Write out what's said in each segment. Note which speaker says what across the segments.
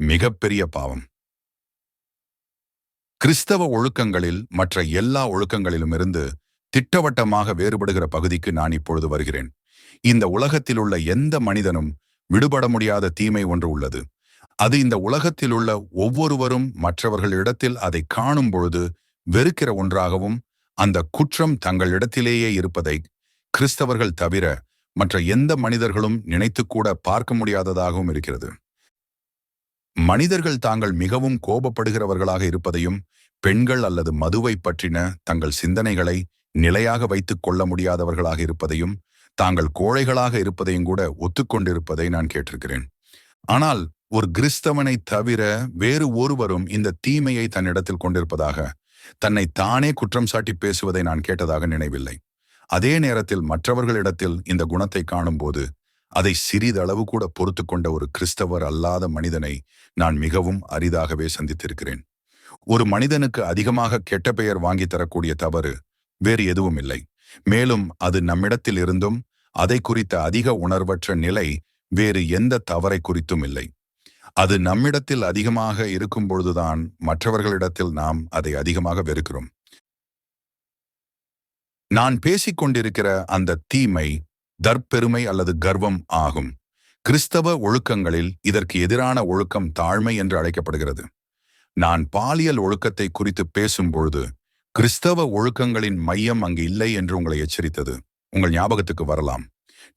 Speaker 1: மிகப்பெரிய பாவம். கிறிஸ்தவ ஒழுக்கங்களில் மற்ற எல்லா ஒழுக்கங்களிலுமிருந்து திட்டவட்டமாக வேறுபடுகிற பகுதிக்கு நான் இப்பொழுது வருகிறேன். இந்த உலகத்தில் உள்ள எந்த மனிதனும் விடுபட முடியாத தீமை ஒன்று உள்ளது. அது இந்த உலகத்தில் உள்ள ஒவ்வொருவரும் மற்றவர்களிடத்தில் அதை காணும் பொழுது வெறுக்கிற ஒன்றாகவும் அந்த குற்றம் தங்களிடத்திலேயே இருப்பதை கிறிஸ்தவர்கள் தவிர மற்ற எந்த மனிதர்களும் நினைத்துக்கூட பார்க்க முடியாததாகவும் இருக்கிறது. மனிதர்கள் தாங்கள் மிகவும் கோபப்படுகிறவர்களாக இருப்பதையும் பெண்கள் அல்லது மதுவை பற்றின தங்கள் சிந்தனைகளை நிலையாக வைத்துக் கொள்ள முடியாதவர்களாக இருப்பதையும் தாங்கள் கோழைகளாக இருப்பதையும் கூட ஒத்துக்கொண்டிருப்பதை நான் கேட்டிருக்கிறேன். ஆனால் ஒரு கிறிஸ்தவனை தவிர வேறு ஒருவரும் இந்த தீமையை தன்னிடத்தில் கொண்டிருப்பதாக தன்னை தானே குற்றம் சாட்டி பேசுவதை நான் கேட்டதாக நினைவில்லை. அதே நேரத்தில் மற்றவர்களிடத்தில் இந்த குணத்தை காணும்போது அதை சிறிதளவு கூட பொறுத்து கொண்ட ஒரு கிறிஸ்தவர் அல்லாத மனிதனை நான் மிகவும் அரிதாகவே சந்தித்திருக்கிறேன். ஒரு மனிதனுக்கு அதிகமாக கெட்ட பெயர் வாங்கி தரக்கூடிய தவறு வேறு எதுவும் இல்லை. மேலும் அது நம்மிடத்தில் இருந்தும் அதை குறித்த அதிக உணர்வற்ற நிலை வேறு எந்த தவறை குறித்தும் இல்லை. அது நம்மிடத்தில் அதிகமாக இருக்கும் பொழுதுதான் மற்றவர்களிடத்தில் நாம் அதை அதிகமாக வெறுக்கிறோம். நான் பேசிக் கொண்டிருக்கிற அந்த தீமை தற்பெருமை அல்லது கர்வம் ஆகும். கிறிஸ்தவ ஒழுக்கங்களில் இதற்கு எதிரான ஒழுக்கம் தாழ்மை என்று அழைக்கப்படுகிறது. நான் பாலியல் ஒழுக்கத்தை குறித்து பேசும்பொழுது கிறிஸ்தவ ஒழுக்கங்களின் மையம் அங்கு இல்லை என்று உங்களை எச்சரித்தது. உங்கள் ஞாபகத்துக்கு வரலாம்.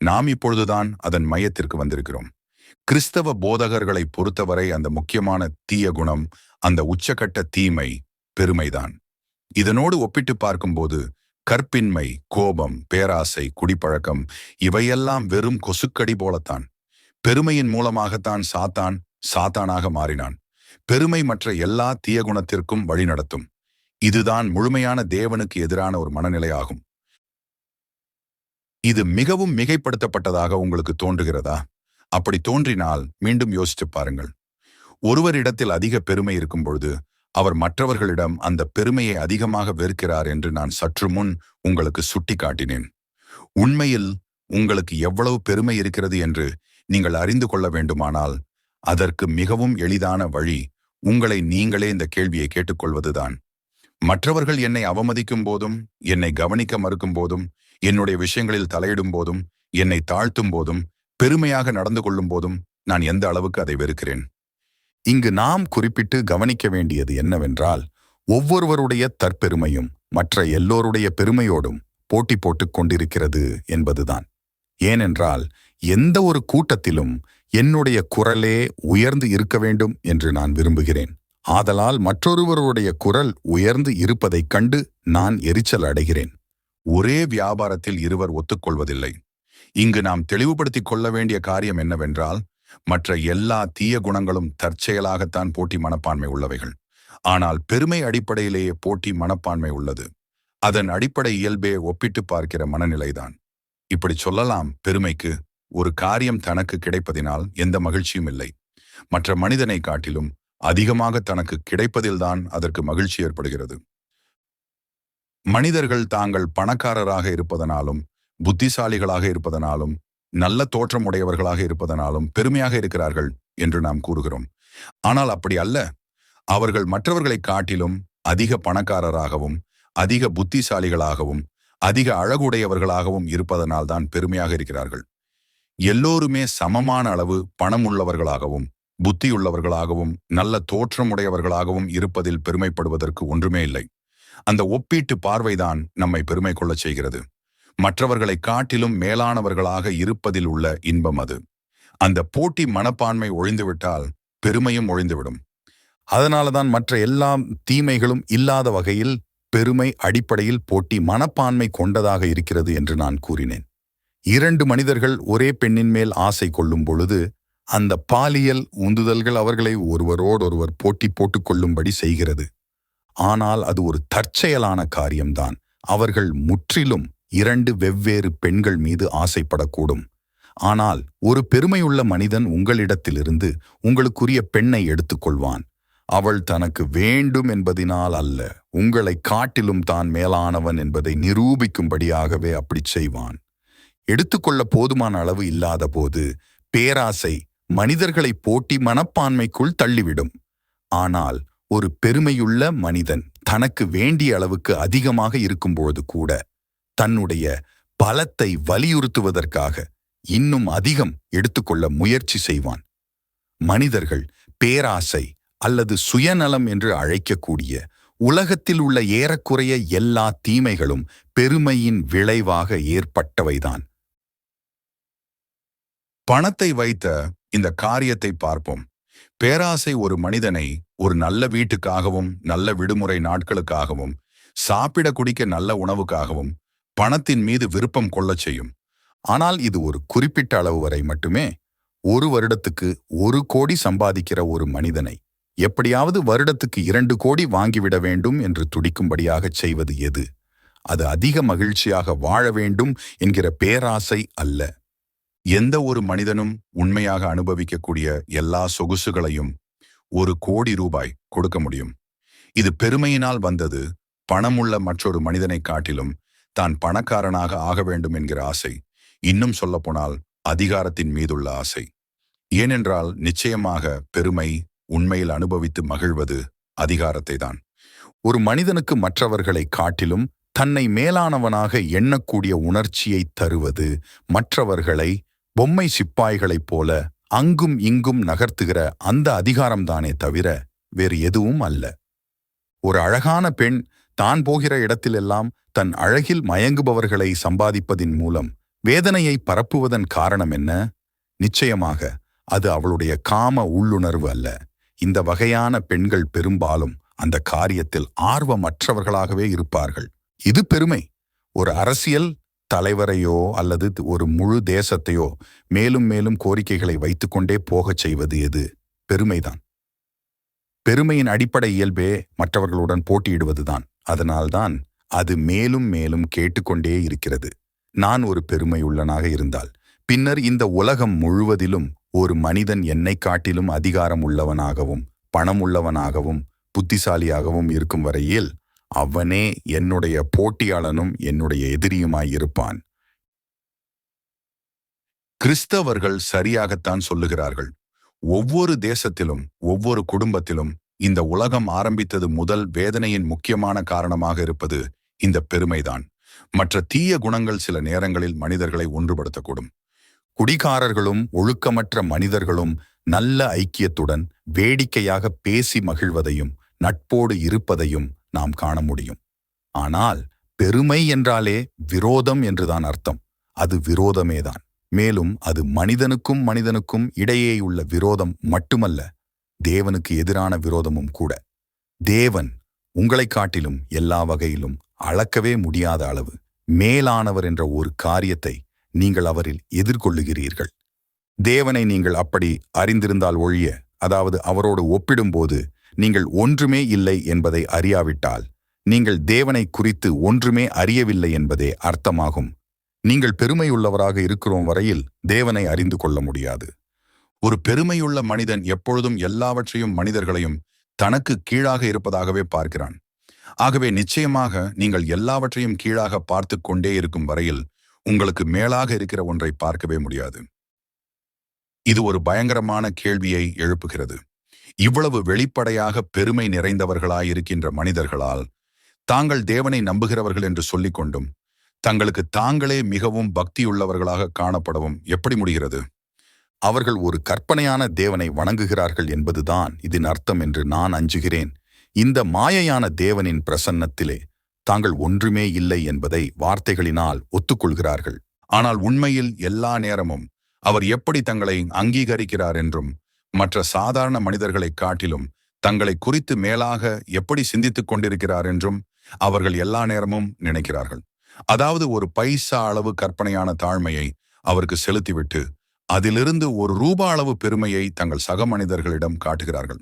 Speaker 1: நாம் இப்பொழுதுதான் அதன் மையத்திற்கு வந்திருக்கிறோம். கிறிஸ்தவ போதகர்களை பொறுத்தவரை அந்த முக்கியமான தீய குணம் அந்த உச்சகட்ட தீமை பெருமைதான். இதனோடு ஒப்பிட்டு பார்க்கும்போது கற்பின்மை கோபம் பேராசை குடிப்பழக்கம் இவையெல்லாம் வெறும் கொசுக்கடி போலத்தான். பெருமையின் மூலமாகத்தான் சாத்தான் சாத்தானாக மாறினான். பெருமை மற்ற எல்லா தீய குணத்திற்கும் வழிநடத்தும் இதுதான் முழுமையான தேவனுக்கு எதிரான ஒரு மனநிலையாகும். இது மிகவும் மிகைப்படுத்தப்பட்டதாக உங்களுக்கு தோன்றுகிறதா? அப்படி தோன்றினால் மீண்டும் யோசிச்சு பாருங்கள். ஒருவரிடத்தில் அதிக பெருமை இருக்கும் பொழுது அவர் மற்றவர்களிடம் அந்த பெருமையை அதிகமாக வெறுக்கிறார் என்று நான் சற்று முன் உங்களுக்கு சுட்டிக்காட்டினேன். உண்மையில் உங்களுக்கு எவ்வளவு பெருமை இருக்கிறது என்று நீங்கள் அறிந்து கொள்ள வேண்டுமானால் அதற்கு மிகவும் எளிதான வழி உங்களை நீங்களே இந்த கேள்வியை கேட்டுக்கொள்வதுதான். மற்றவர்கள் என்னை அவமதிக்கும் போதும் என்னை கவனிக்க மறுக்கும் போதும் என்னுடைய விஷயங்களில் தலையிடும் போதும் என்னை தாழ்த்தும் போதும் பெருமையாக நடந்து கொள்ளும் போதும் நான் எந்த அளவுக்கு அதை வெறுக்கிறேன்? இங்கு நாம் குறிப்பிட்டு கவனிக்க வேண்டியது என்னவென்றால் ஒவ்வொருவருடைய தற்பெருமையும் மற்ற எல்லோருடைய பெருமையோடும் போட்டி போட்டுக் கொண்டிருக்கிறது என்பதுதான். ஏனென்றால் எந்த ஒரு கூட்டத்திலும் என்னுடைய குரலே உயர்ந்து இருக்க வேண்டும் என்று நான் விரும்புகிறேன். ஆதலால் மற்றொருவருடைய குரல் உயர்ந்து இருப்பதைக் கண்டு நான் எரிச்சல் அடைகிறேன். ஒரே வியாபாரத்தில் இருவர் ஒத்துக்கொள்வதில்லை. இங்கு நாம் தெளிவுபடுத்திக் கொள்ள வேண்டிய காரியம் என்னவென்றால் மற்ற எல்லா தீய குணங்களும் தற்செயலாகத்தான் போட்டி மனப்பான்மை உள்ளவைகள். ஆனால் பெருமை அடிப்படையிலேயே போட்டி மனப்பான்மை உள்ளது. அதன் அடிப்படை இயல்பே ஒப்பிட்டு பார்க்கிற மனநிலைதான். இப்படி சொல்லலாம் பெருமைக்கு ஒரு காரியம் தனக்கு கிடைப்பதினால் எந்த மகிழ்ச்சியும் இல்லை. மற்ற மனிதனை காட்டிலும் அதிகமாக தனக்கு கிடைப்பதில்தான் அதற்கு மகிழ்ச்சி ஏற்படுகிறது. மனிதர்கள் தாங்கள் பணக்காரராக இருப்பதனாலும் புத்திசாலிகளாக இருப்பதனாலும் நல்ல தோற்றம் உடையவர்களாக இருப்பதனாலும் பெருமையாக இருக்கிறார்கள் என்று நாம் கூறுகிறோம். ஆனால் அப்படி அல்ல. அவர்கள் மற்றவர்களை காட்டிலும் அதிக பணக்காரராகவும் அதிக புத்திசாலிகளாகவும் அதிக அழகுடையவர்களாகவும் இருப்பதனால்தான் பெருமையாக இருக்கிறார்கள். எல்லோருமே சமமான அளவு பணம் உள்ளவர்களாகவும் புத்தியுள்ளவர்களாகவும் நல்ல தோற்றமுடையவர்களாகவும் இருப்பதில் பெருமைப்படுவதற்கு ஒன்றுமே இல்லை. அந்த ஒப்பீட்டு பார்வைதான் நம்மை பெருமை கொள்ளச் செய்கிறது. மற்றவர்களை காட்டிலும் மேலானவர்களாக இருப்பதில் உள்ள இன்பம் அது. அந்த போட்டி மனப்பான்மை ஒழிந்துவிட்டால் பெருமையும் ஒழிந்துவிடும். அதனாலதான் மற்ற எல்லா தீமைகளும் இல்லாத வகையில் பெருமை அடிப்படையில் போட்டி மனப்பான்மை கொண்டதாக இருக்கிறது என்று நான் கூறினேன். இரண்டு மனிதர்கள் ஒரே பெண்ணின் மேல் ஆசை கொள்ளும் பொழுது அந்த பாலியல் உந்துதல்கள் அவர்களை ஒருவரோடொருவர் போட்டி போட்டுக் கொள்ளும்படி செய்கிறது. ஆனால் அது ஒரு தற்செயலான காரியம்தான். அவர்கள் முற்றிலும் இரண்டு வெவ்வேறு பெண்கள் மீது ஆசைப்படக்கூடும். ஆனால் ஒரு பெருமையுள்ள மனிதன் உங்களிடத்திலிருந்து உங்களுக்குரிய பெண்ணை எடுத்துக்கொள்வான். அவள் தனக்கு வேண்டும் என்பதினால் அல்ல உங்களை காட்டிலும் தான் மேலானவன் என்பதை நிரூபிக்கும்படியாகவே அப்படிச் செய்வான். எடுத்துக்கொள்ள போதுமான அளவு இல்லாத போது பேராசை
Speaker 2: மனிதர்களை போட்டி மனப்பான்மைக்குள் தள்ளிவிடும். ஆனால் ஒரு பெருமையுள்ள மனிதன் தனக்கு வேண்டிய அளவுக்கு அதிகமாக இருக்கும்போது கூட தன்னுடைய பலத்தை வலியுறுத்துவதற்காக இன்னும் அதிகம் எடுத்துக்கொள்ள முயற்சி செய்வான். மனிதர்கள் பேராசை அல்லது சுயநலம் என்று அழைக்கக்கூடிய உலகத்தில் உள்ள ஏறக்குறைய எல்லா தீமைகளும் பெருமையின் விளைவாக ஏற்பட்டவைதான்.
Speaker 1: பணத்தை வைத்த இந்த காரியத்தை பார்ப்போம். பேராசை ஒரு மனிதனை ஒரு நல்ல வீட்டுக்காகவும் நல்ல விடுமுறை நாட்களுக்காகவும் சாப்பிட குடிக்க நல்ல உணவுக்காகவும் பணத்தின் மீது விருப்பம் கொள்ளச் செய்யும்.
Speaker 2: ஆனால் இது ஒரு குறிப்பிட்ட அளவு வரை மட்டுமே ஒரு வருடத்துக்கு ஒரு கோடி சம்பாதிக்கிற ஒரு மனிதனை எப்படியாவது வருடத்துக்கு இரண்டு கோடி வாங்கிவிட வேண்டும் என்று துடிக்கும்படியாகச் செய்வது எது? அது அதிக மகிழ்ச்சியாக வாழ வேண்டும் என்கிற பேராசை அல்ல.
Speaker 1: எந்த ஒரு மனிதனும் உண்மையாக அனுபவிக்கக்கூடிய எல்லா சொகுசுகளையும் ஒரு கோடி ரூபாய் கொடுக்க முடியும். இது பெருமையினால் வந்தது பணமுள்ள மற்றொரு மனிதனை காட்டிலும் தான் பணக்காரனாக ஆக வேண்டும் என்கிற ஆசை இன்னும் சொல்லப்போனால் அதிகாரத்தின் மீதுள்ள ஆசை. ஏனென்றால் நிச்சயமாக பெருமை உண்மையில் அனுபவித்து மகிழ்வது அதிகாரத்தை தான்.
Speaker 2: ஒரு மனிதனுக்கு மற்றவர்களை காட்டிலும் தன்னை மேலானவனாக எண்ணக்கூடிய உணர்ச்சியை தருவது மற்றவர்களை பொம்மை சிப்பாய்களைப் போல அங்கும் இங்கும் நகர்த்துகிற அந்த அதிகாரம்தானே தவிர வேறு எதுவும் அல்ல. ஒரு அழகான பெண் தான் போகிற இடத்திலெல்லாம் தன் அழகில் மயங்குபவர்களை சம்பாதிப்பதின் மூலம் வேதனையை பரப்புவதன் காரணம் என்ன? நிச்சயமாக அது அவளுடைய காம உள்ளுணர்வு அல்ல. இந்த வகையான பெண்கள் பெரும்பாலும் அந்த காரியத்தில் ஆர்வமற்றவர்களாகவே இருப்பார்கள். இது பெருமை. ஒரு அரசியல் தலைவரையோ அல்லது ஒரு முழு தேசத்தையோ மேலும் மேலும் கோரிக்கைகளை வைத்துக்கொண்டே போகச் செய்வது எது? பெருமைதான். பெருமையின் அடிப்படை இயல்பே மற்றவர்களுடன் போட்டியிடுவதுதான். அதனால்தான் அது மேலும் மேலும் கேட்டுக்கொண்டே இருக்கிறது. நான் ஒரு பெருமையுள்ளனாக இருந்தால் பின்னர் இந்த உலகம் முழுவதிலும் ஒரு மனிதன் என்னை காட்டிலும் அதிகாரம் உள்ளவனாகவும் பணம் உள்ளவனாகவும் புத்திசாலியாகவும் இருக்கும் வரையில் அவனே என்னுடைய போட்டியாளனும் என்னுடைய எதிரியுமாயிருப்பான்
Speaker 1: கிறிஸ்தவர்கள் சரியாகத்தான் சொல்லுகிறார்கள். ஒவ்வொரு தேசத்திலும் ஒவ்வொரு குடும்பத்திலும் இந்த உலகம் ஆரம்பித்தது முதல் வேதனையின் முக்கியமான காரணமாக இருப்பது இந்த பெருமைதான். மற்ற தீய குணங்கள் சில நேரங்களில் மனிதர்களை ஒன்றுபடுத்தக்கூடும்.
Speaker 2: குடிகாரர்களும் ஒழுக்கமற்ற மனிதர்களும் நல்ல ஐக்கியத்துடன் வேடிக்கையாக பேசி மகிழ்வதையும் நட்போடு இருப்பதையும் நாம் காண முடியும். ஆனால் பெருமை என்றாலே விரோதம் என்றுதான் அர்த்தம். அது விரோதமேதான். மேலும் அது மனிதனுக்கும் மனிதனுக்கும் இடையேயுள்ள விரோதம் மட்டுமல்ல தேவனுக்கு எதிரான விரோதமும் கூட. தேவன் உங்களைக் காட்டிலும் எல்லா வகையிலும் அளக்கவே முடியாத அளவு மேலானவர் என்ற ஒரு காரியத்தை நீங்கள் அவரில் எதிர்கொள்ளுகிறீர்கள். தேவனை நீங்கள் அப்படி அறிந்திருந்தால் ஒழிய அதாவது அவரோடு ஒப்பிடும்போது நீங்கள் ஒன்றுமே இல்லை என்பதை அறியாவிட்டால் நீங்கள் தேவனை குறித்து ஒன்றுமே அறியவில்லை என்பதே அர்த்தமாகும். நீங்கள் பெருமையுள்ளவராக இருக்கிறோம் வரையில் தேவனை அறிந்து கொள்ள முடியாது.
Speaker 1: ஒரு பெருமையுள்ள மனிதன் எப்பொழுதும் எல்லாவற்றையும் மனிதர்களையும் தனக்கு கீழாக இருப்பதாகவே பார்க்கிறான். ஆகவே நிச்சயமாக நீங்கள் எல்லாவற்றையும் கீழாக பார்த்து கொண்டே இருக்கும் வரையில் உங்களுக்கு மேலாக இருக்கிற ஒன்றை பார்க்கவே முடியாது. இது ஒரு பயங்கரமான கேள்வியை எழுப்புகிறது. இவ்வளவு வெளிப்படையாக பெருமை நிறைந்தவர்களாயிருக்கின்ற மனிதர்களால் தாங்கள் தேவனை நம்புகிறவர்கள் என்று சொல்லிக்கொண்டும் தங்களுக்கு தாங்களே மிகவும் பக்தியுள்ளவர்களாக காணப்படவும் எப்படி முடிகிறது?
Speaker 2: அவர்கள் ஒரு கற்பனையான தேவனை வணங்குகிறார்கள் என்பதுதான் இதன் அர்த்தம் என்று நான் அஞ்சுகிறேன். இந்த மாயையான தேவனின் பிரசன்னத்திலே தாங்கள் ஒன்றுமே இல்லை என்பதை வார்த்தைகளினால் ஒத்துக்கொள்கிறார்கள்.
Speaker 1: ஆனால் உண்மையில் எல்லா நேரமும் அவர் எப்படி தங்களை அங்கீகரிக்கிறார் என்றும் மற்ற சாதாரண மனிதர்களைக் காட்டிலும் தங்களை குறித்து மேலாக எப்படி சிந்தித்துக் கொண்டிருக்கிறார் என்றும் அவர்கள் எல்லா நேரமும் நினைக்கிறார்கள். அதாவது ஒரு பைசா அளவு கற்பனையான தாழ்மையை அவருக்கு செலுத்திவிட்டு அதிலிருந்து ஒரு ரூபா அளவு பெருமையை தங்கள் சக மனிதர்களிடம் காட்டுகிறார்கள்.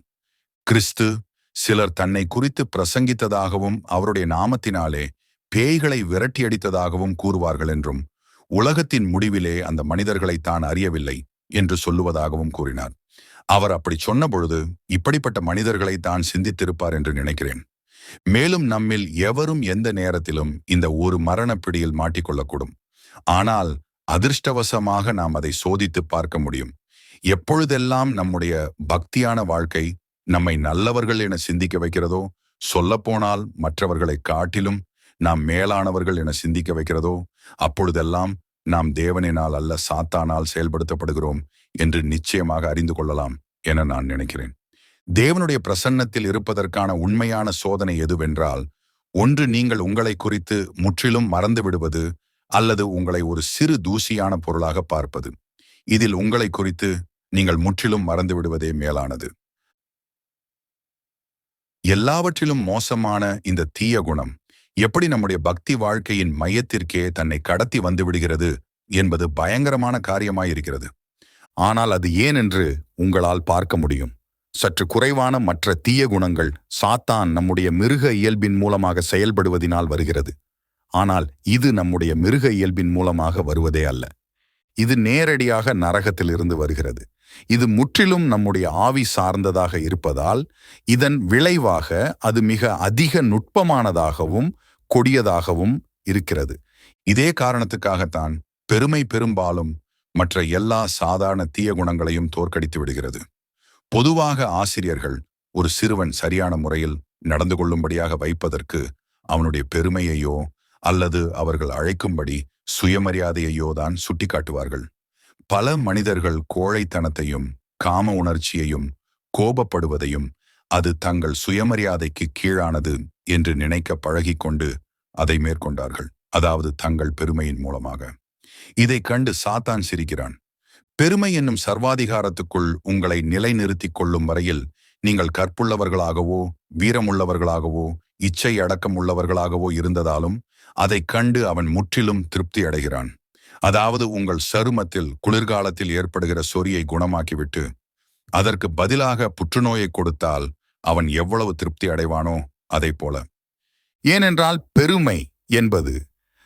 Speaker 1: கிறிஸ்து சிலர் தன்னை குறித்து பிரசங்கித்ததாகவும் அவருடைய நாமத்தினாலே பேய்களை விரட்டியடித்ததாகவும் கூறுவார்கள் என்றும் உலகத்தின் முடிவிலே அந்த மனிதர்களை தான் அறியவில்லை என்று சொல்லுவதாகவும் கூறினார். அவர் அப்படி சொன்ன பொழுது இப்படிப்பட்ட மனிதர்களை தான் சிந்தித்திருப்பார் என்று நினைக்கிறேன். மேலும் நம்மில் எவரும் எந்த நேரத்திலும் இந்த ஒரு மரண பிடியில் மாட்டிக்கொள்ளக்கூடும். ஆனால் அதிர்ஷ்டவசமாக நாம் அதை சோதித்து பார்க்க முடியும். எப்பொழுதெல்லாம் நம்முடைய பக்தியான வாழ்க்கை நம்மை நல்லவர்கள் என சிந்திக்க வைக்கிறதோ சொல்லப்போனால் மற்றவர்களை காட்டிலும் நாம் மேலானவர்கள் என சிந்திக்க வைக்கிறதோ அப்பொழுதெல்லாம் நாம் தேவனினால் அல்ல சாத்தானால் செயல்படுத்தப்படுகிறோம் என்று நிச்சயமாக அறிந்து கொள்ளலாம் என நான் நினைக்கிறேன். தேவனுடைய பிரசன்னத்தில் இருப்பதற்கான உண்மையான சோதனை எதுவென்றால் ஒன்று நீங்கள் உங்களை குறித்து முற்றிலும் மறந்து விடுவது அல்லது உங்களை ஒரு சிறு தூசியான பொருளாக பார்ப்பது. இதில் உங்களை குறித்து நீங்கள் முற்றிலும் மறந்து விடுவதே மேலானது. எல்லாவற்றிலும் மோசமான இந்த தீய குணம் எப்படி நம்முடைய பக்தி வாழ்க்கையின் மையத்திற்கே தன்னை கடத்தி வந்துவிடுகிறது என்பது பயங்கரமான காரியமாயிருக்கிறது.
Speaker 2: ஆனால் அது ஏன் என்று உங்களால் பார்க்க முடியும். சற்று குறைவான மற்ற தீய குணங்கள் சாத்தான் நம்முடைய மிருக இயல்பின் மூலமாக செயல்படுவதினால் வருகிறது. ஆனால் இது நம்முடைய மிருக இயல்பின் மூலமாக வருவதே அல்ல. இது நேரடியாக நரகத்திலிருந்து வருகிறது. இது முற்றிலும் நம்முடைய ஆவி சார்ந்ததாக இருப்பதால் இதன் விளைவாக அது மிக அதிக நுட்பமானதாகவும் கொடியதாகவும் இருக்கிறது.
Speaker 1: இதே காரணத்துக்காகத்தான் பெருமை பெரும்பாலும் மற்ற எல்லா சாதாரண தீய குணங்களையும் தோற்கடித்து விடுகிறது. பொதுவாக ஆசிரியர்கள் ஒரு சிறுவன் சரியான முறையில் நடந்து கொள்ளும்படியாக வைப்பதற்கு அவனுடைய பெருமையையோ அல்லது அவர்கள் அழைக்கும்படி சுயமரியாதையையோ தான் சுட்டிக்காட்டுவார்கள். பல மனிதர்கள் கோழைத்தனத்தையும் காம உணர்ச்சியையும் கோபப்படுவதையும் அது தங்கள் சுயமரியாதைக்கு கீழானது என்று நினைக்க பழகிக்கொண்டு அதை மேற்கொண்டார்கள். அதாவது தங்கள் பெருமையின் மூலமாக. இதை கண்டு சாத்தான் சிரிக்கிறான். பெருமை என்னும் சர்வாதிகாரத்துக்குள் உங்களை நிலைநிறுத்திக் கொள்ளும் வரையில் நீங்கள் கற்புள்ளவர்களாகவோ வீரமுள்ளவர்களாகவோ இச்சை அடக்கம் உள்ளவர்களாகவோ இருந்ததாலும் அதைக் கண்டு அவன் முற்றிலும் திருப்தி அடைகிறான். அதாவது உங்கள் சருமத்தில் குளிர்காலத்தில் ஏற்படுகிற சொரியை குணமாக்கிவிட்டு அதற்கு பதிலாக புற்றுநோயை கொடுத்தால் அவன் எவ்வளவு திருப்தி அடைவானோ அதைப் போல.
Speaker 2: ஏனென்றால் பெருமை என்பது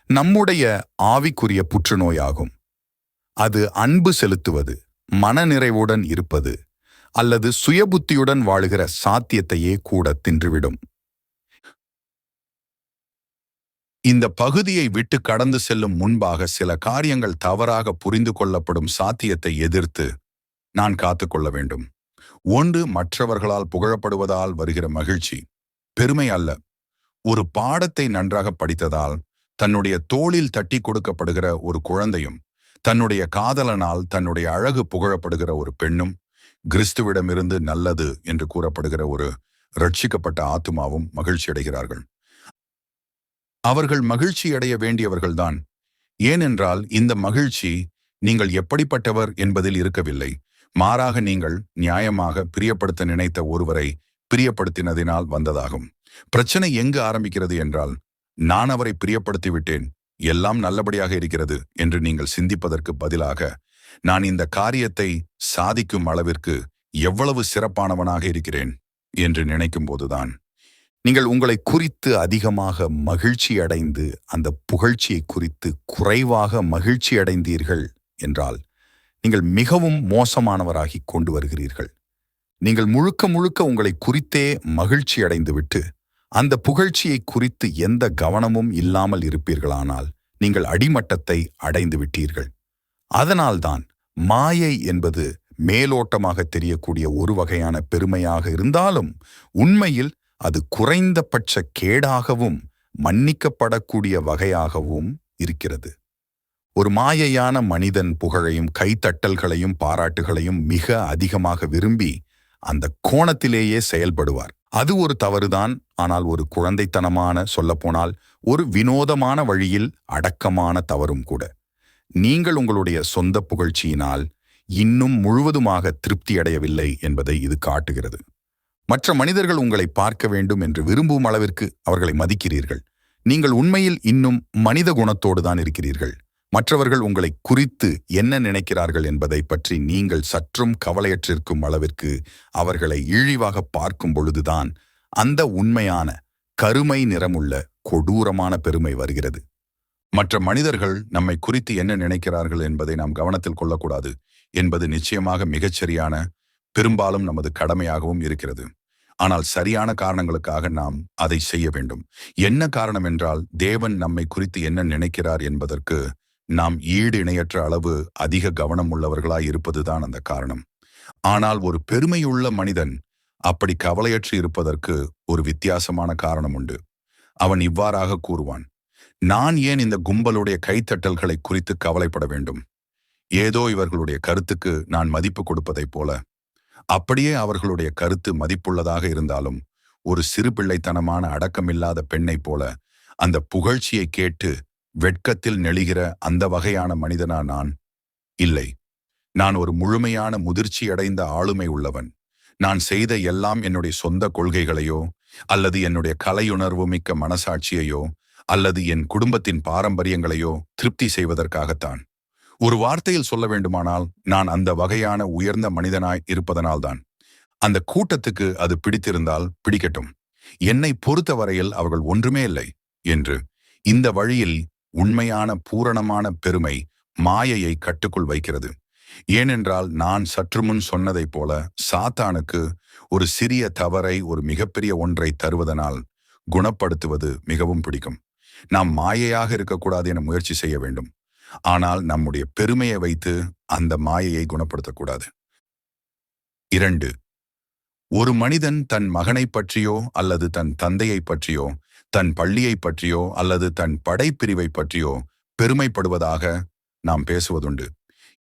Speaker 2: நம்முடைய ஆவிக்குரிய புற்றுநோயாகும். அது அன்பு செலுத்துவது மனநிறைவுடன் இருப்பது அல்லது சுயபுத்தியுடன் வாழுகிற சாத்தியத்தையே கூட தின்றுவிடும்.
Speaker 1: இந்த பகுதியை விட்டு கடந்து செல்லும் முன்பாக சில காரியங்கள் தவறாக புரிந்து கொள்ளப்படும் சாத்தியத்தை எதிர்த்து நான் காத்துக்கொள்ள வேண்டும். ஒன்று மற்றவர்களால் புகழப்படுவதால் வருகிற மகிழ்ச்சி. பெருமை அல்ல. ஒரு பாடத்தை நன்றாக படித்ததால் தன்னுடைய தோளில் தட்டி கொடுக்கப்படுகிற ஒரு குழந்தையும் தன்னுடைய காதலனால் தன்னுடைய அழகு புகழப்படுகிற ஒரு பெண்ணும் கிறிஸ்துவிடமிருந்து நல்லது என்று கூறப்படுகிற ஒரு ரட்சிக்கப்பட்ட ஆத்துமாவும் மகிழ்ச்சி அடைகிறார்கள் அவர்கள் மகிழ்ச்சியடைய வேண்டியவர்கள்தான். ஏனென்றால் இந்த மகிழ்ச்சி நீங்கள் எப்படிப்பட்டவர் என்பதில் இருக்கவில்லை. மாறாக நீங்கள் நியாயமாக பிரியப்படுத்த நினைத்த ஒருவரை பிரியப்படுத்தினதினால் வந்ததாகும். பிரச்சனை எங்கு ஆரம்பிக்கிறது என்றால் நான் அவரை பிரியப்படுத்திவிட்டேன் எல்லாம் நல்லபடியாக இருக்கிறது என்று நீங்கள் சிந்திப்பதற்கு பதிலாக நான் இந்த காரியத்தை சாதிக்கும் அளவிற்கு எவ்வளவு சிறப்பானவனாக இருக்கிறேன் என்று நினைக்கும் போதுதான்
Speaker 2: நீங்கள் உங்களை குறித்து அதிகமாக மகிழ்ச்சி அடைந்து அந்த புகழ்ச்சியை குறித்து குறைவாக மகிழ்ச்சி அடைந்தீர்கள் என்றால் நீங்கள் மிகவும் மோசமானவராகி கொண்டு வருகிறீர்கள். நீங்கள் முழுக்க முழுக்க உங்களை குறித்தே மகிழ்ச்சி அடைந்துவிட்டு அந்த புகழ்ச்சியை குறித்து எந்த கவனமும் இல்லாமல் இருப்பீர்களானால் நீங்கள் அடிமட்டத்தை அடைந்து விட்டீர்கள் அதனால்தான் மாயை என்பது மேலோட்டமாக தெரியக்கூடிய ஒரு வகையான பெருமையாக இருந்தாலும் உண்மையில் அது குறைந்தபட்ச கேடாகவும் மன்னிக்கப்படக்கூடிய வகையாகவும் இருக்கிறது. ஒரு மாயையான மனிதன் புகழையும் கைத்தட்டல்களையும் பாராட்டுகளையும் மிக அதிகமாக விரும்பி அந்த கோணத்திலேயே செயல்படுவார். அது ஒரு தவறுதான் ஆனால் ஒரு குழந்தைத்தனமான சொல்லப்போனால் ஒரு வினோதமான வழியில் அடக்கமான தவறும் கூட. நீங்கள் உங்களுடைய சொந்த புகழ்ச்சியினால் இன்னும் முழுவதுமாக திருப்தி அடையவில்லை என்பதை இது காட்டுகிறது. மற்ற மனிதர்கள் உங்களை பார்க்க வேண்டும் என்று விரும்பும் அளவிற்கு அவர்களை மதிக்கிறீர்கள். நீங்கள் உண்மையில் இன்னும் மனித குணத்தோடு தான் இருக்கிறீர்கள். மற்றவர்கள் உங்களை குறித்து என்ன நினைக்கிறார்கள் என்பதை பற்றி நீங்கள் சற்றும் கவலையற்றிருக்கும் அளவிற்கு அவர்களை இழிவாக பார்க்கும் பொழுதுதான் அந்த உண்மையான கருமை நிறமுள்ள கொடூரமான பெருமை வருகிறது.
Speaker 1: மற்ற மனிதர்கள் நம்மை குறித்து என்ன நினைக்கிறார்கள் என்பதை நாம் கவனத்தில் கொள்ளக்கூடாது. என்பது நிச்சயமாக மிகச்சரியான பெரும்பாலும் நமது கடமையாகவும் இருக்கிறது. ஆனால் சரியான காரணங்களுக்காக நாம் அதை செய்ய வேண்டும். என்ன காரணம் என்றால் தேவன் நம்மை குறித்து என்ன நினைக்கிறார் என்பதற்கு நாம் ஈடு இணையற்ற அளவு அதிக கவனம் உள்ளவர்களாய் இருப்பதுதான் அந்த காரணம். ஆனால் ஒரு பெருமையுள்ள மனிதன் அப்படி கவலையற்று இருப்பதற்கு ஒரு வித்தியாசமான காரணம் உண்டு. அவன் இவ்வாறாக கூறுவான் நான் ஏன் இந்த கும்பலுடைய கைத்தட்டல்களை குறித்து கவலைப்பட வேண்டும்? ஏதோ இவர்களுடைய கருத்துக்கு நான் மதிப்பு கொடுப்பதைப் போல அப்படியே அவர்களுடைய கருத்து மதிப்புள்ளதாக இருந்தாலும் ஒரு சிறு பிள்ளைத்தனமான அடக்கமில்லாத பெண்ணைப் போல அந்த புகழ்ச்சியை கேட்டு வெட்கத்தில் நெளிகிற அந்த வகையான மனிதனா நான்? இல்லை. நான் ஒரு முழுமையான முதிர்ச்சியடைந்த ஆளுமை உள்ளவன். நான் செய்த எல்லாம் என்னுடைய சொந்த கொள்கைகளையோ அல்லது என்னுடைய கலையுணர்வு மிக்க மனசாட்சியையோ அல்லது என் குடும்பத்தின் பாரம்பரியங்களையோ திருப்தி செய்வதற்காகத்தான். ஒரு வார்த்தையில் சொல்ல வேண்டுமானால் நான் அந்த வகையான உயர்ந்த மனிதனாய் இருப்பதனால்தான். அந்த கூட்டத்துக்கு அது பிடித்திருந்தால் பிடிக்கட்டும். என்னை பொறுத்தவரையில் அவர்கள் ஒன்றுமே இல்லை என்று இந்த வழியில் உண்மையான பூரணமான பெருமை மாயையை கட்டுக்குள் வைக்கிறது. ஏனென்றால் நான் சற்று முன் சொன்னதைப் போல சாத்தானுக்கு ஒரு சிறிய தவறை ஒரு மிகப்பெரிய ஒன்றை தருவதனால் குணப்படுத்துவது மிகவும் பிடிக்கும். நாம் மாயையாக இருக்கக்கூடாது என முயற்சி செய்ய வேண்டும். ஆனால் நம்முடைய பெருமையை வைத்து அந்த மாயையை குணப்படுத்தக்கூடாது. இரண்டு ஒரு மனிதன் தன் மகனை பற்றியோ அல்லது தன் தந்தையை பற்றியோ தன் பள்ளியை பற்றியோ அல்லது தன் படைப்பிரிவை பற்றியோ பெருமைப்படுவதாக நாம் பேசுவதுண்டு.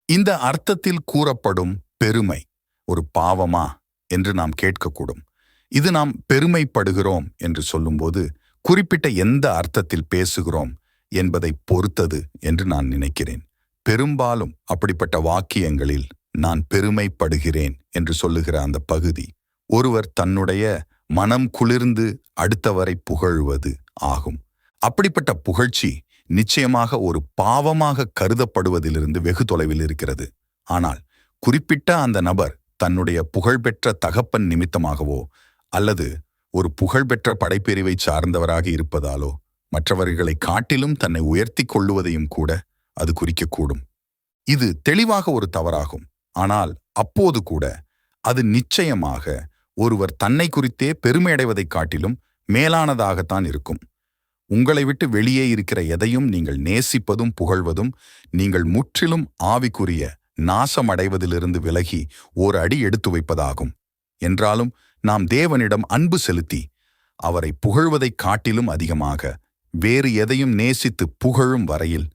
Speaker 2: இந்த அர்த்தத்தில் கூறப்படும் பெருமை ஒரு பாவமா என்று நாம் கேட்கக்கூடும். இது நாம் பெருமைப்படுகிறோம் என்று சொல்லும்போது குறிப்பிட்ட எந்த அர்த்தத்தில் பேசுகிறோம் என்பதை பொறுத்தது என்று நான் நினைக்கிறேன். பெரும்பாலும் அப்படிப்பட்ட வாக்கியங்களில் நான் பெருமைப்படுகிறேன் என்று சொல்லுகிற அந்த பகுதி ஒருவர் தன்னுடைய மனம் குளிர்ந்து அடுத்தவரை புகழ்வது ஆகும். அப்படிப்பட்ட புகழ்ச்சி நிச்சயமாக ஒரு பாவமாக கருதப்படுவதிலிருந்து வெகு தொலைவில் இருக்கிறது. ஆனால் குறிப்பிட்ட அந்த நபர் தன்னுடைய புகழ்பெற்ற தகப்பன் நிமித்தமாகவோ அல்லது ஒரு புகழ்பெற்ற படைப்பிரிவை சார்ந்தவராக இருப்பதாலோ மற்றவர்களை காட்டிலும் தன்னை உயர்த்தி கொள்ளுவதையும் கூட அது குறிக்கக்கூடும். இது தெளிவாக ஒரு தவறாகும். ஆனால் அப்போது கூட அது நிச்சயமாக ஒருவர் தன்னை குறித்தே பெருமையடைவதைக் காட்டிலும் மேலானதாகத்தான் இருக்கும். உங்களை விட்டு வெளியே இருக்கிற எதையும் நீங்கள் நேசிப்பதும் புகழ்வதும் நீங்கள் முற்றிலும் ஆவிக்குரிய நாசமடைவதிலிருந்து விலகி ஓர் அடி எடுத்து வைப்பதாகும். என்றாலும் நாம் தேவனிடம் அன்பு செலுத்தி அவரை புகழ்வதைக் காட்டிலும் அதிகமாக வேறு எதையும் நேசித்து புகழும் வரையில்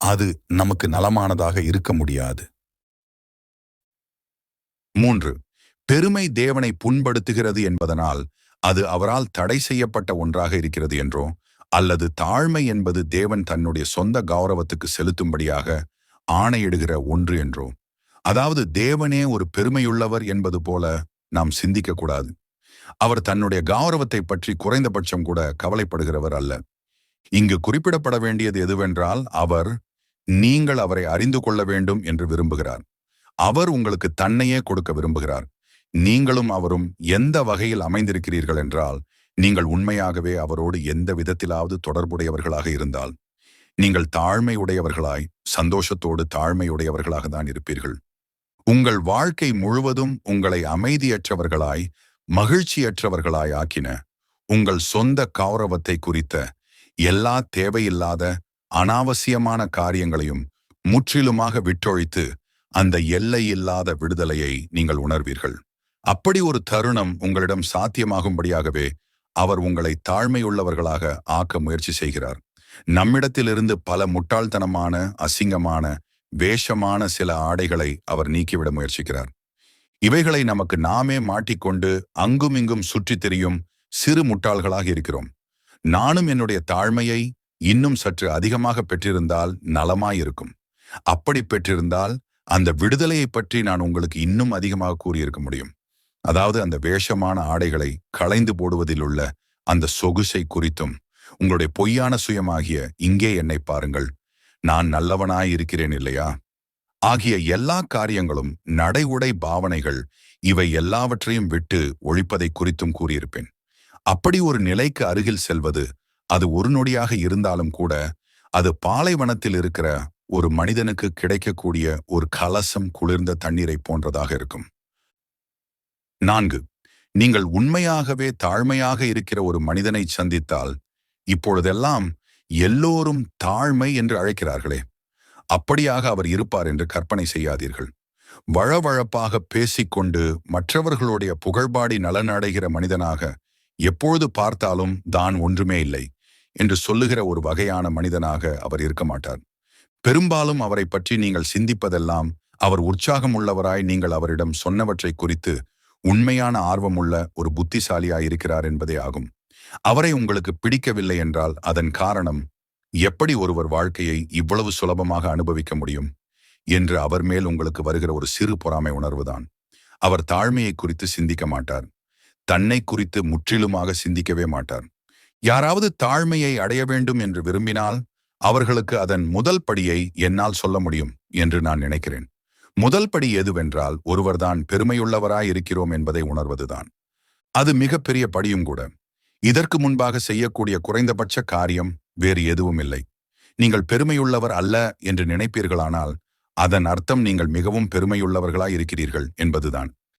Speaker 2: அது நமக்கு நலமானதாக இருக்க முடியாது.
Speaker 1: மூன்று. பெருமை தேவனை புண்படுத்துகிறது என்பதனால் அது அவரால் தடை செய்யப்பட்ட ஒன்றாக இருக்கிறது என்றோ அல்லது தாழ்மை என்பது தேவன் தன்னுடைய சொந்த கௌரவத்துக்கு செலுத்தும்படியாக ஆணையிடுகிற ஒன்று என்றோ அதாவது தேவனே ஒரு பெருமையுள்ளவர் என்பது போல நாம் சிந்திக்க கூடாது அவர் தன்னுடைய கௌரவத்தை பற்றி குறைந்தபட்சம் கூட கவலைப்படுகிறவர் அல்ல. இங்கு குறிப்பிடப்பட வேண்டியது எதுவென்றால் அவர் நீங்கள் அவரை அறிந்து கொள்ள வேண்டும் என்று விரும்புகிறார். அவர் உங்களுக்கு தன்னையே கொடுக்க விரும்புகிறார். நீங்களும் அவரும் எந்த வகையில் அமைந்திருக்கிறீர்கள் என்றால் நீங்கள் உண்மையாகவே அவரோடு எந்த விதத்திலாவது தொடர்புடையவர்களாக இருந்தால் நீங்கள் தாழ்மை உடையவர்களாய் சந்தோஷத்தோடு தாழ்மை உடையவர்களாக தான் இருப்பீர்கள். உங்கள் வாழ்க்கை முழுவதும் உங்களை அமைதியற்றவர்களாய் மகிழ்ச்சியற்றவர்களாய் ஆக்கின உங்கள் சொந்த கௌரவத்தை குறித்த எல்லா தேவையில்லாத அனாவசியமான காரியங்களையும் முற்றிலுமாக விட்டொழித்து அந்த எல்லையில்லாத விடுதலையை நீங்கள் உணர்வீர்கள். அப்படி ஒரு தருணம் உங்களிடம் சாத்தியமாகும்படியாகவே அவர் உங்களை தாழ்மையுள்ளவர்களாக ஆக்க முயற்சி செய்கிறார். நம்மிடத்திலிருந்து பல முட்டாள்தனமான அசிங்கமான வேஷமான சில ஆடைகளை அவர் நீக்கிவிட முயற்சிக்கிறார். இவைகளை நமக்கு நாமே மாட்டிக்கொண்டு அங்குமிங்கும் சுற்றித் திரியும் சிறு முட்டாள்களாக இருக்கிறோம். நானும் என்னுடைய தாழ்மையை இன்னும் சற்று அதிகமாக பெற்றிருந்தால் நலமாயிருக்கும். அப்படி பெற்றிருந்தால் அந்த விடுதலையை பற்றி நான் உங்களுக்கு இன்னும் அதிகமாக கூறியிருக்க முடியும். அதாவது அந்த வேஷமான ஆடைகளை களைந்து போடுவதில் உள்ள அந்த சொகுசை குறித்தும் உங்களுடைய பொய்யான சுயமாகிய இங்கே என்னை பாருங்கள். நான் நல்லவனாயிருக்கிறேன் இல்லையா? ஆகிய எல்லா காரியங்களும் நடை உடை பாவனைகள் இவை எல்லாவற்றையும் விட்டு ஒழிப்பதை குறித்தும் கூறியிருப்பேன். அப்படி ஒரு நிலைக்கு அருகில் செல்வது அது ஒரு நொடியாக இருந்தாலும் கூட அது பாலைவனத்தில் இருக்கிற ஒரு மனிதனுக்கு கிடைக்கக்கூடிய ஒரு கலசம் குளிர்ந்த தண்ணீரை போன்றதாக இருக்கும். நான்கு நீங்கள் உண்மையாகவே தாழ்மையாக இருக்கிற ஒரு மனிதனை சந்தித்தால் இப்பொழுதெல்லாம் எல்லோரும் தாழ்மை என்று அழைக்கிறார்களே. அப்படியாக அவர் இருப்பார் என்று கற்பனை செய்யாதீர்கள். வழவழப்பாக பேசிக்கொண்டு மற்றவர்களுடைய புகழ்பாடி நலனடைகிற மனிதனாக எப்பொழுது பார்த்தாலும் தான் ஒன்றுமே இல்லை என்று சொல்லுகிற ஒரு வகையான மனிதனாக அவர் இருக்க மாட்டார். பெரும்பாலும் அவரை பற்றி நீங்கள் சிந்திப்பதெல்லாம் அவர் உற்சாகம் உள்ளவராய் நீங்கள் அவரிடம் சொன்னவற்றை குறித்து உண்மையான ஆர்வமுள்ள ஒரு புத்திசாலியாய் இருக்கிறார் என்பதே ஆகும். அவரை உங்களுக்கு பிடிக்கவில்லை என்றால் அதன் காரணம் எப்படி ஒருவர் வாழ்க்கையை இவ்வளவு சுலபமாக அனுபவிக்க முடியும் என்று அவர் மேல் உங்களுக்கு வருகிற ஒரு சிறு பொறாமை உணர்வுதான். அவர் தாழ்மையை குறித்து சிந்திக்க மாட்டார். தன்னை குறித்து முற்றிலுமாக சிந்திக்கவே மாட்டார். யாராவது தாழ்மையை அடைய வேண்டும் என்று விரும்பினால் அவர்களுக்கு அதன் முதல் படியை என்னால் சொல்ல முடியும் என்று நான் நினைக்கிறேன். முதல் படி எதுவென்றால் ஒருவர்தான் பெருமையுள்ளவராய் இருக்கிறோம் என்பதை உணர்வதுதான். அது மிகப்பெரிய படியும் கூட. இதற்கு முன்பாக செய்யக்கூடிய குறைந்தபட்ச காரியம் வேறு எதுவும் இல்லை. நீங்கள் பெருமையுள்ளவர் அல்ல என்று நினைப்பீர்களானால் அதன் அர்த்தம் நீங்கள் மிகவும் பெருமையுள்ளவர்களாய் இருக்கிறீர்கள் என்பதுதான்.